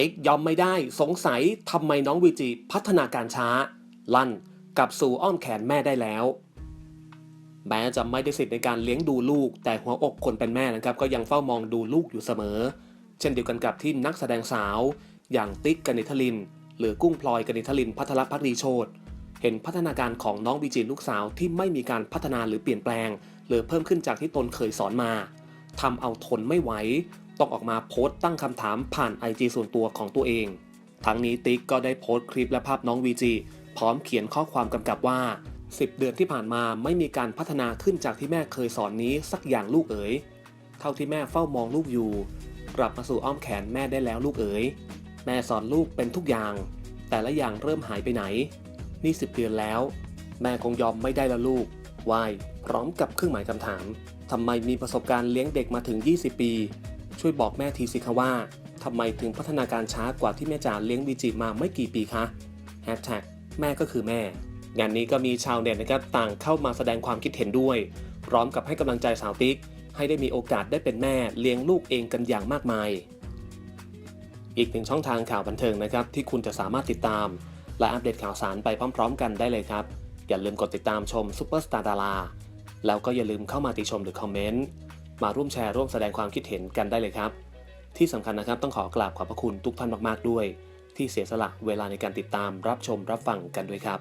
ติ๊กยอมไม่ได้สงสัยทำไมน้องวีจีพัฒนาการช้า ลั่นกลับสู่อ้อมแขนแม่ได้แล้ว แม้จะไม่ได้สิทธิ์ในการเลี้ยงดูลูก แต่หัวอกคนเป็นแม่นะครับ ก็ยังเฝ้ามองดูลูกอยู่เสมอ เช่นเดียวกันกับที่นักแสดงสาว อย่างติ๊กกนิทลิน หรือกุ้งพลอยกนิทลินพัทรพักดีโชตเห็นพัฒนาการของน้องวีจีลูกสาวที่ไม่มีการพัฒนาหรือเปลี่ยนแปลง หรือเพิ่มขึ้นจากที่ตนเคยสอนมาทำเอาทนไม่ไหว ต้องออกมาโพสต์ตั้งคำถามผ่านไอจส่วนตัวของตัวเอง ทั้งนี้ติ๊กก็ได้โพสต์คลิปและภาพน้องวีจีพร้อมเขียนข้อความกำกับว่า 10 เดือนที่ผ่านมาไม่มีการพัฒนาขึ้นจากที่แม่เคยสอนนี้สักอย่างลูกเอ๋ย เท่าที่แม่เฝ้ามองลูกอยู่ กลับมาสู่อ้อมแขนแม่ได้แล้วลูกเอ๋ย แม่สอนลูกเป็นทุกอย่าง แต่ละอย่างเริ่มหายไปไหน นี่สิบเดือนแล้ว แม่คงยอมไม่ได้แล้วลูกวายพร้อมกับเครื่องหมายคำถามทำไมมีประสบการณ์เลี้ยงเด็กมาถึง 20 ปี ช่วยบอกแม่ทีสิคะว่าทำไมถึงพัฒนาการช้ากว่าที่แม่จ๋าเลี้ยงวีจิมาไม่กี่ปีคะแฮชแท็กแม่ก็คือแม่ งานนี้ก็มีชาวเน็ตนะครับต่างเข้ามาแสดงความคิดเห็นด้วย พร้อมกับให้กำลังใจสาวติ๊ก ให้ได้มีโอกาสได้เป็นแม่เลี้ยงลูกเองกันอย่างมากมาย อีกหนึ่งช่องทางข่าวบันเทิงนะครับที่คุณจะสามารถติดตาม และอัปเดตข่าวสารไปพร้อม ๆ กันได้เลยครับ อย่าลืมกดติดตามชมซุปเปอร์สตาร์ดาราแล้วก็อย่าลืมเข้ามาติชมหรือคอมเมนต์ มาร่วมแชร์ร่วมแสดงความคิดเห็นกันได้เลยครับ ที่สำคัญนะครับต้องขอกราบขอบพระคุณทุกท่านมากๆด้วย ที่เสียสละเวลาในการติดตามรับชมรับฟังกันด้วยครับ